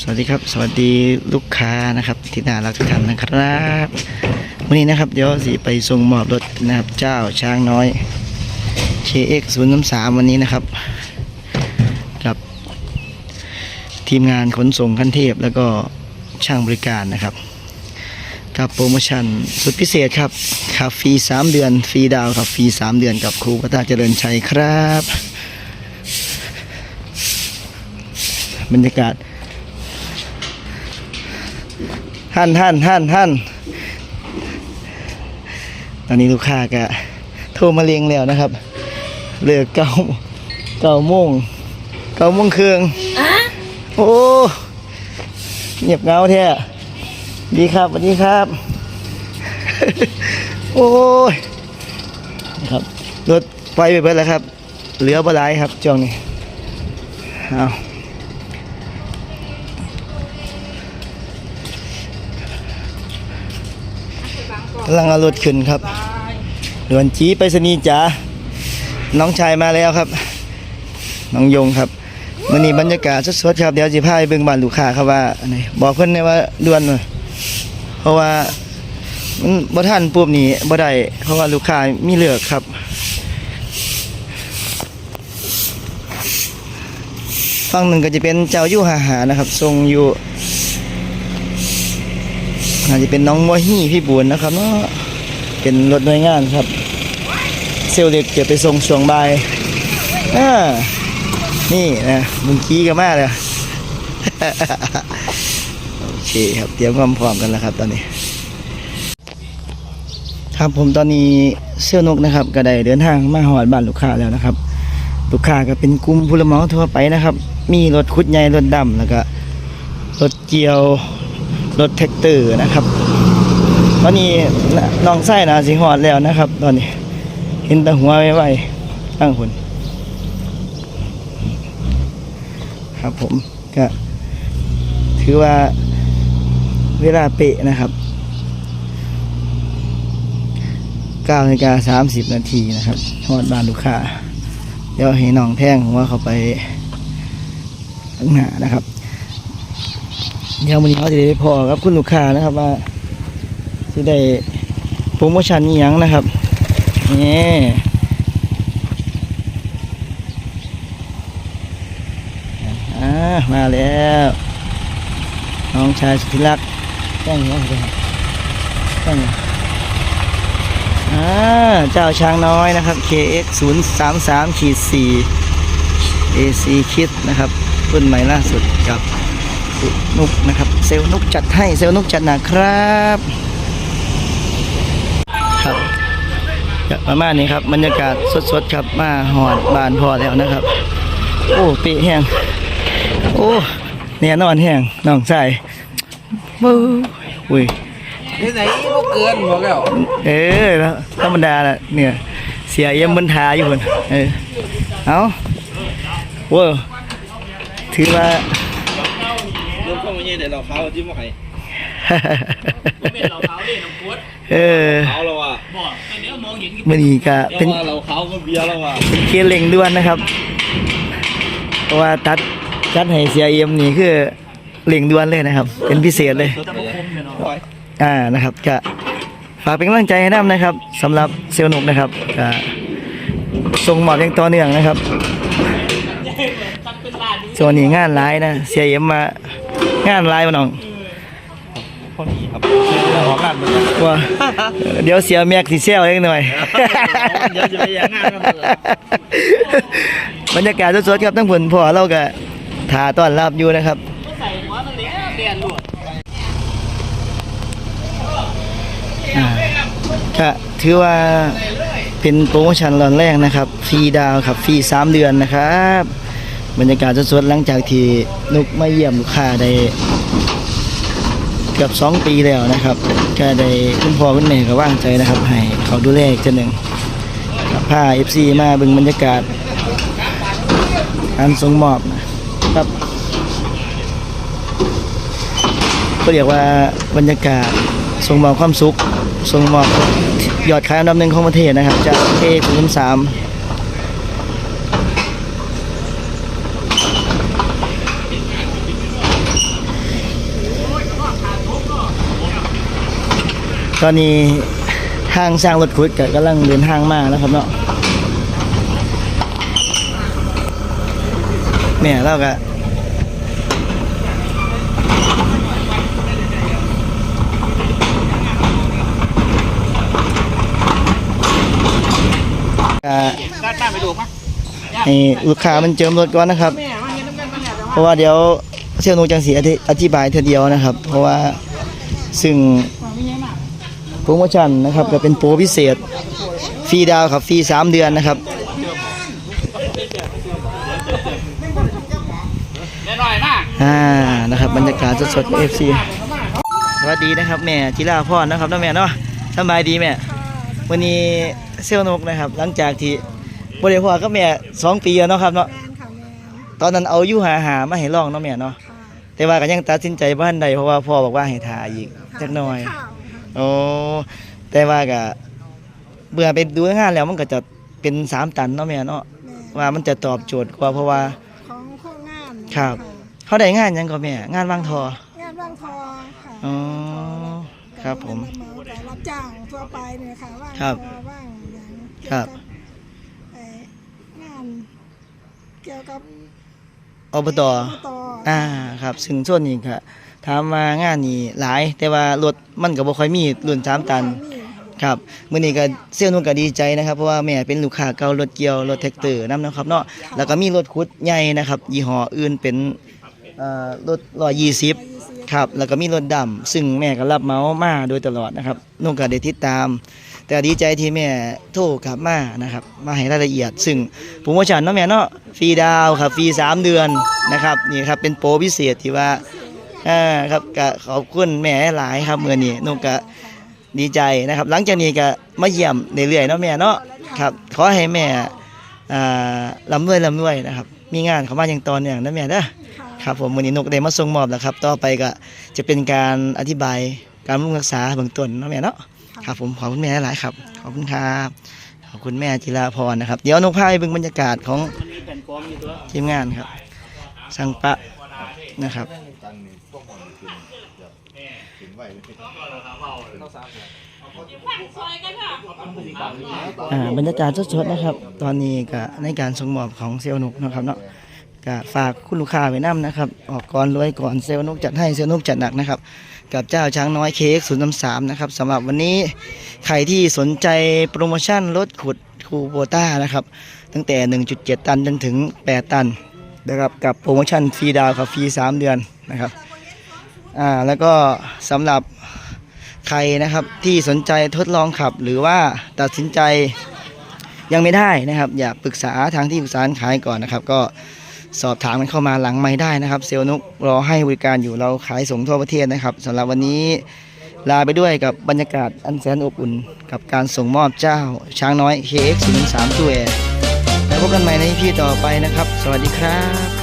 สวัสดีครับ สวัสดีลูกค้านะครับ ที่น่ารักทุกท่านนะครับวันนี้นะครับ เดี๋ยวสิไปส่งมอบรถนะครับ เจ้าช้างน้อย KX 0 3 3วันนี้นะครับ กับ ทีมงานขนส่งขั้นเทพแล้วก็ช่างบริการนะครับ กับโปรโมชั่นสุดพิเศษครับขับฟรี 3 เดือน ฟรีดาวขับฟรี 3 เดือนกับครูพัฒนาเจริญชัยครับ บรรยากาศหันหันหันหันตอนนี้ลูกค้าก็โทรมาเลียงแล้วนะครับเลือกเก้าเก้าโมงเก้าโมงครึ่งโอ้เงียบเหงาแท้ดีครับสวัสดีครับ โอ้ยนะครับรถไปไปเบิดแล้วครับ เหลือบ่หลายครับช่วงนี้เอา กำลังเอารถขึ้นครับด่วนจีไปสนีจ๋าน้องชายมาแล้วครับ น้องยงครับมื่อนี้บรรยากาศสดๆครับเดี๋ยวสิพาไปเบิ่งบ้านลูกค้าครับว่าบอกเพิ่อนได้ว่าด่วนหน่อยเพราะว่ามันบ่ทันปุ๊บนี่บ่ได้เพราะว่าลูกค้ามีเลือกครับฝั่งหนึ่งก็จะเป็นเจ้าอยู่หาหานะครับทรงอยู่ อาจจะเป็นน้องมวฮี่พี่บุญนะครับเนาะเป็นรถหน่วยงานครับ เซลเล็กจะไปส่งช่วงบ่ายอ่านี่นะมึงกี้กันมากเลยโอเคครับเตรียมความพร้อมกันแล้วครับ ตอนนี้ ครับผมตอนนี้เซี่ยวนกนะครับก็ได้เดินทางมาหอดบ้านลูกค้าแล้วนะครับ ลูกค้าก็เป็นกลุ่มพลเมืองทั่วไปนะครับ มีรถคุดใหญ่รถดำแล้วก็รถเกี่ยว รถแท็กเตอร์นะครับ ตอนนี้น้องไส้นะสิหอดแล้วนะครับ ตอนนี้ เห็นแต่หัวไวๆตั้งคนครับผมก็ถือว่าเวลาเปะนะครับ9นาฬิกา30 นาทีนะครับหอดบ้านลูกค้า เดี๋ยวให้น้องแท่งว่าเขาไปข้างหน้านะครับ เดี๋ยววันนี้เขาจะได้พอกับคุณลูกค้านะครับว่าจะได้โปรโมชั่นนี้ยังนะครับนี่มาแล้วน้องชายสุดที่รักแท่งหัวเขาไปครับแท่งอ่าเจ้าช้างน้อยนะครับ KX 0 3 3ขีด4 AC Kit นะครับรุ่นใหม่ล่าสุดกับ นุกนะครับ เซลล์นุกจัดให้เซลล์นุกจัดหนักครับ ครับก็ประมาณนี้ครับบรรยากาศสดๆครับมาหอดบานพอแล้วนะครับ โอ้เปะแห้งโอ้เนี่ยนอนแห้งน้องใส่บู้อุ้ยที่ไหนก็เกินบอกแล้วเออแล้วธรรมดาละเนี่ยเสียเยี่ยมบนทาอยู่คนเออเอาเว้าถือว่า เรื่องข้อมูลเนี่ยเดี๋ยวเราเขาจิ้มมาให้เป็นเราเขาเล่นน้ำพุดเออเขาแล้วว่ะบอกแต่เดี๋ยวมองเห็นมื่อนี้ก็เดี๋เป็นยวว่าเราเขาก็เบียร์แล้วว่ะเป็นเกณฑ์เร่งด่วนนะครับ เพราะว่าตัดตัดให้เสียเยี่ยมนี่คือเร่งด่วนเลยนะครับ เป็นพิเศษเลยจะมาคมเนี่ยเนาะอ่านะครับก็ฝากเป็นกำลังใจให้น้ำนะครับสำหรับเซลล์หนุกนะครับก็ส่งหมอบอย่างต่อเนื่องนะครับ ตั้งเป็นลานนี้ส่วนนี้งานร้ายนะเสียเอ็มมา งานร้ายมาน้องพอดีครับเรื่องของงานมันว่าเดี๋ยวเสียแม็กสีเซลเล็กหน่อยเดี๋ยวจะไปยังงานกันเลยบรรยากาศสดๆครับทั้งผลพอเราก็ทาต้อนรับอยู่นะครับใส่หัวตรงนี้เรียนหลวดอ่าก็ถือว่าเป็นโปรโมชั่นร้อนแรกนะครับ ฟรีดาวน์ครับ ฟรี3เดือนนะครับ บรรยากาศสดๆหลังจากที่นุกมาเยี่ยมลูกค้าได้เกือบ2ปีแล้วนะครับก็ได้คุณพ่อคุณแม่ก็ว่างใจนะครับ ให้เขาดูแลอีกเจาหนึ่งกับพา FC มาบิ่งบรรยากาศการส่งมอบนะครับก็เรียกว่าบรรยากาศส่งมอบความสุขส่งมอบยอดขายอันดับหนึ่งของประเทศนะครับ จากเอคูณสาม ตอนนี้ทางสร้างรถขุดก็กำลังเดินทางมาแล้วครับเนาะเนี่ยเราก็อ่าให้ลูกค้ามันเจิมรถก่อนนะครับ เพราะว่าเดี๋ยวเชี่ยวนูจังสีอธิบายเธอเดียวนะครับ เพราะว่าซึ่ง ว่าไม่ใช่มาก โปรโมชั่นนะครับก็เป็นโปรพิเศษฟรีดาวครับฟรีสามเดือนนะครับแน่อยมากอ่านะครับบรรยากาศสดๆเอฟซีสวัสดีนะครับแม่จิราพรนะครับน้องแม่เนาะสบายดีแม่วันนี้เซี่ยวนกนะครับ หลังจากที่บริพอก็แม่สองปีแล้วเนาะครับเนาะตอนนั้นเอายู่หาหามาให้ลองเนาะแม่เนาะค่ะแต่ว่าก็ยังตัดสินใจบ้านใดเพราะว่าพ่อบอกว่าให้ทาอีกจักหน่อย ข่าวค่ะโอ้แต่ว่าก็เบื่อไปดูงานแล้วมันก็จะเป็นสามตันเนาะแม่เนาะแมนว่ามันจะตอบโจทย์กว่าเพราะว่า ของโครงงานครับะเขาได้งานหยังก็แม่งานวางทอ งานวางทอค่ะอ๋อครับผม แต่เหมาแต่รับจ้างทั่วไปเนี่ยค่ะว่างครับทอว่างอย่างครับ เอ่องานเกี่ยวกับอบต อบตอ่าครับ ซึ่งส่วนนี้ก็ ถามว่างานนี้หลาย แต่ว่ารถมันก็บ่ค่อยมีรุ่นสามตันนี่ครับมื้อนี้ก็เซี่ยวนุ่นก็ดีใจนะครับเพราะว่าแม่เป็นลูกค้าเก่ารถเกี่ยวรถแท็กเตอร์นำนะครับเนาะแล้วก็มีรถขุดใหญ่นะครับยี่ห้ออื่นเป็นเอ่อรถ120ร้อยยี่สิบครับแล้วก็มีรถดำซึ่งแม่ก็รับเหมามาโดยตลอดนะครับนุ่งก็ได้ติดตาม แต่ดีใจที่แม่โทรกลับมานะครับมาให้รายละเอียด ซึ่งโปรโมชั่นเนาะแม่เนาะฟรีดาวน์ครับฟรี3 เดือนนะครับนี่ครับเป็นโปรพิเศษที่ว่า อ่าครับก็ขอบคุณแม่หลายครับเมื่อนี้นุ่งก็ดีใจนะครับ หลังจากนี้ก็มาเยี่ยมเรื่อยๆเนาะแม่เนาะครับ ขอให้แม่อ่าลำรวยลำรวยนะครับ มีงานเข้ามาอย่างต่อเนื่องนะแม่เด้อค่ะครับผมวันนี้นกได้มาส่งมอบแล้วครับ ต่อไปก็จะเป็นการอธิบายการบำรุงรักษาเบื้องต้นเนาะแม่เนาะครับผมขอบคุณแม่หลายๆครับขอบคุณครับขอบคุณแม่จิราพรนะครับ เดี๋ยวนกพาไปเบิ่งบรรยากาศของมันมีแผ่ นฟอร์มอยู่ตัวทีทีมงานครับสังปะนะครับอ่าบรรยากาศสดๆนะครับ ตอนนี้ก็ในการส่งมอบของเซลล์นุกนะครับเนาะก็ฝากคุณลูกค้าไว้นํนะครับ ออกก่อนรวยก่อนเซลล์นุกจัดให้เซลล์นุกจัดหนักนะครับ กับเจ้าช้างน้อยเค้กศูนย์สามนะครับสำหรับวันนี้ใครที่สนใจโปรโมชั่นรถขุดคูโบต้านะครับ ตั้งแต่ 1.7 ตันจนถึง 8 ตัน นะครับกับโปรโมชั่นฟรีดาวน์ครับฟรี 3 เดือนนะครับอ่าแล้วก็สำหรับใครนะครับที่สนใจทดลองขับหรือว่าตัดสินใจยังไม่ได้นะครับ อยากปรึกษาทางที่ปรึกษาขายก่อนนะครับ ก็สอบถามกันเข้ามาหลังไม่ได้นะครับ เซลนุกรอให้บริการอยู่เราขายส่งทั่วประเทศนะครับสำหรับวันนี้ลาไปด้วยกับบรรยากาศอันแสนอบอุ่น กับการส่งมอบเจ้าช้างน้อย KX 0 3 2 Air พบกันใหม่ในพี่ต่อไปนะครับ สวัสดีครับ